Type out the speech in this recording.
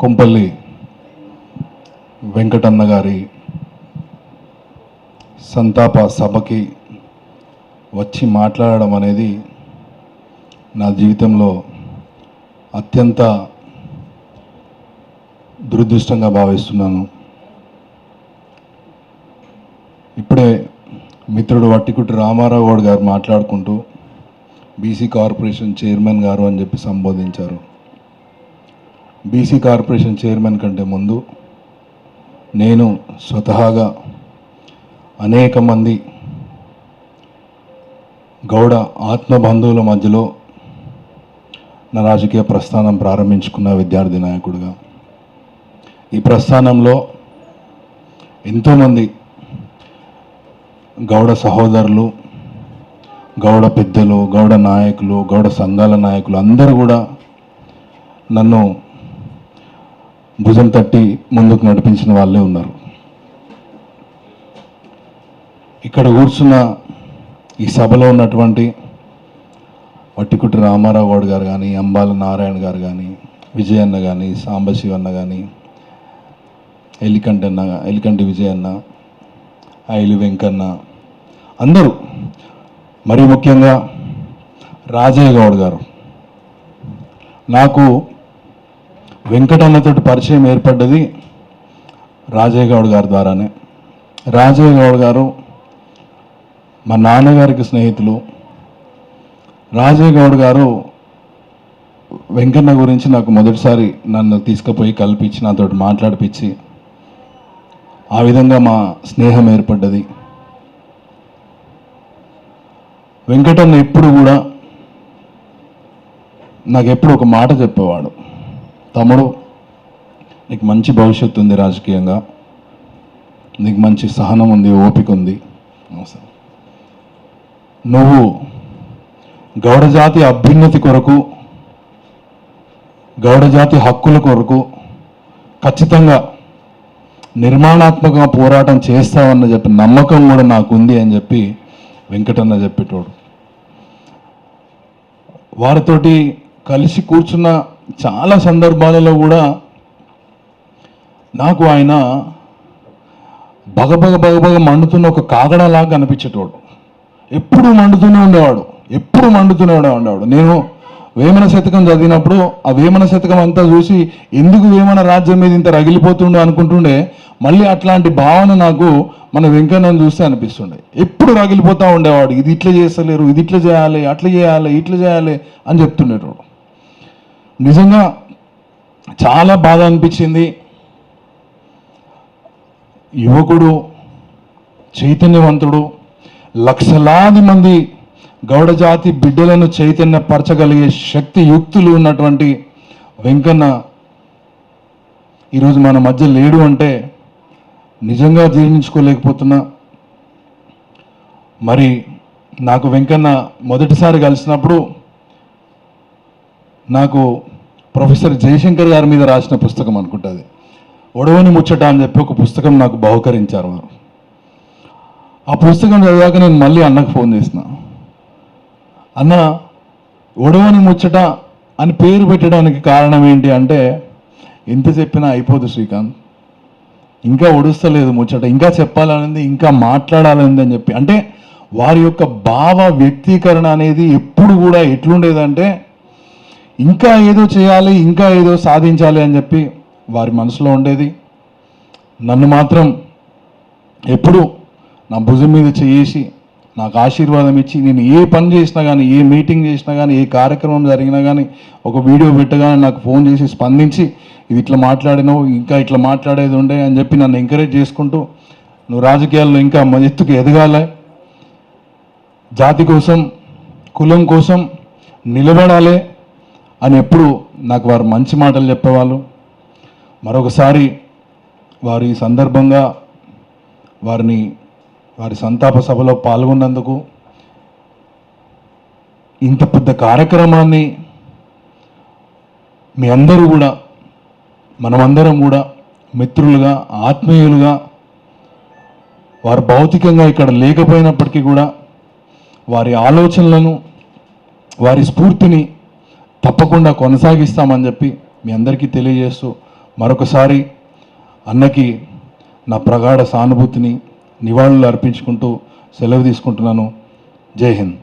కొంపల్లి వెంకటన్న గారి సంతాప సభకి వచ్చి మాట్లాడడం అనేది నా జీవితంలో అత్యంత దురదృష్టంగా భావిస్తున్నాను. ఇప్పుడే మిత్రుడు వట్టికుటి రామారావు గౌడ్ గారు మాట్లాడుకుంటూ బీసీ కార్పొరేషన్ చైర్మన్ గారు అని చెప్పి సంబోధించారు. బీసీ కార్పొరేషన్ చైర్మన్ కంటే ముందు నేను స్వతహాగా అనేక మంది గౌడ ఆత్మ బంధువుల మధ్యలో నా రాజకీయ ప్రస్థానం ప్రారంభించుకున్న విద్యార్థి నాయకుడిగా. ఈ ప్రస్థానంలో ఎంతోమంది గౌడ సహోదరులు గౌడ పెద్దలు గౌడ నాయకులు గౌడ సంఘాల నాయకులు అందరూ కూడా నన్ను భుజం తట్టి ముందుకు నడిపించిన వాళ్ళే ఉన్నారు. ఇక్కడ కూర్చున్న ఈ సభలో ఉన్నటువంటి వట్టికుటి రామారావు గౌడ్ గారు కానీ అంబాల నారాయణ గారు కానీ విజయన్న కానీ సాంబశివన్న కానీ ఎలికంటి అన్న ఎలికంటి విజయన్న ఐలి వెంకన్న అందరూ మరి ముఖ్యంగా రాజయ్య గౌడ్ గారు. నాకు వెంకటన్నతోటి పరిచయం ఏర్పడ్డది రాజయ్య గౌడ్ గారి ద్వారానే. రాజయ్య గౌడ్ గారు మా నాన్నగారికి స్నేహితులు. రాజయ్య గౌడ్ గారు వెంకన్న గురించి నాకు మొదటిసారి నన్ను తీసుకుపోయి కల్పించి నాతో మాట్లాడిపించి ఆ విధంగా మా స్నేహం ఏర్పడ్డది. వెంకటన్న ఎప్పుడు కూడా నాకు ఎప్పుడు ఒక మాట చెప్పేవాడు. తమ్ముడు నీకు మంచి భవిష్యత్తు ఉంది రాజకీయంగా. నీకు మంచి సహనం ఉంది ఓపిక ఉంది. నువ్వు గౌడజాతి అభ్యున్నతి కొరకు గౌడజాతి హక్కుల కొరకు ఖచ్చితంగా నిర్మాణాత్మకంగా పోరాటం చేస్తావన్న చెప్పి నమ్మకం కూడా నాకు ఉంది అని చెప్పి వెంకటన్న చెప్పేటోడు. వారితోటి కలిసి కూర్చున్న చాలా సందర్భాలలో కూడా నాకు ఆయన బగబగ బగబగ మండుతున్న ఒక కాగడలాగా అనిపించేటోడు ఎప్పుడు మండుతూనే ఉండేవాడు. ఎప్పుడు మండుతూనే ఉండేవాడు. నేను వేమన శతకం చదివినప్పుడు ఆ వేమన శతకం అంతా చూసి ఎందుకు వేమన రాజ్యం మీద ఇంత రగిలిపోతుండో అనుకుంటుండే మళ్ళీ అట్లాంటి భావన నాకు మన వెంకన్నను చూస్తే అనిపిస్తుండే. ఎప్పుడు రగిలిపోతూ ఉండేవాడు. ఇది ఇట్లా చేస్తలేరు ఇది ఇట్లా చేయాలి అట్లా చేయాలి ఇట్లా చేయాలి అని చెప్తుండేటోడు. నిజంగా చాలా బాధ అనిపించింది. యువకుడు చైతన్యవంతుడు లక్షలాది మంది గౌడ జాతి బిడ్డలను చైతన్యపరచగలిగే శక్తి యుక్తులు ఉన్నటువంటి వెంకన్న ఈరోజు మన మధ్య లేడు అంటే నిజంగా జీర్ణించుకోలేకపోతున్నా. మరి నాకు వెంకన్న మొదటిసారి కలిసినప్పుడు నాకు ప్రొఫెసర్ జయశంకర్ గారి మీద రాసిన పుస్తకం అనుకుంటుంది. ఒడవని ముచ్చట అని చెప్పి ఒక పుస్తకం నాకు బహుకరించారు వారు. ఆ పుస్తకం చదివాక నేను మళ్ళీ అన్నకు ఫోన్ చేసిన. అన్న ఒడవని ముచ్చట అని పేరు పెట్టడానికి కారణం ఏంటి అంటే ఎంత చెప్పినా అయిపోదు శ్రీకాంత్. ఇంకా ఒడుస్తలేదు ముచ్చట ఇంకా చెప్పాలనేది ఇంకా మాట్లాడాలనేది అని చెప్పి. అంటే వారి యొక్క భావ వ్యక్తీకరణ అనేది ఎప్పుడు కూడా ఎట్లుండేదంటే ఇంకా ఏదో చేయాలి ఇంకా ఏదో సాధించాలి అని చెప్పి వారి మనసులో ఉండేది. నన్ను మాత్రం ఎప్పుడు నా భుజం మీద చేసి నాకు ఆశీర్వాదం ఇచ్చి నేను ఏ పని చేసినా కానీ ఏ మీటింగ్ చేసినా కానీ ఏ కార్యక్రమం జరిగినా కానీ ఒక వీడియో పెట్టగానే నాకు ఫోన్ చేసి స్పందించి ఇది ఇట్లా మాట్లాడినావు ఇంకా ఇట్లా మాట్లాడేది ఉండే అని చెప్పి నన్ను ఎంకరేజ్ చేసుకుంటూ నువ్వు రాజకీయాల్లో ఇంకా మ- ఎత్తుకు ఎదగాలి. జాతి కోసం కులం కోసం నిలబడాలి. అని ఎప్పుడు నాకు వారు మంచి మాటలు చెప్పేవాళ్ళు. మరొకసారి వారి సందర్భంగా వారిని వారి సంతాప సభలో పాల్గొన్నందుకు ఇంత పెద్ద కార్యక్రమాన్ని మీ అందరూ కూడా మనమందరం కూడా మిత్రులుగా ఆత్మీయులుగా వారు భౌతికంగా ఇక్కడ లేకపోయినప్పటికీ కూడా వారి ఆలోచనలను వారి స్ఫూర్తిని తప్పకుండా కొనసాగిస్తామని చెప్పి మీ అందరికీ తెలియజేస్తూ మరొకసారి అన్నకి నా ప్రగాఢ సానుభూతిని నివాళులు అర్పించుకుంటూ సెలవు తీసుకుంటున్నాను. జై హింద్.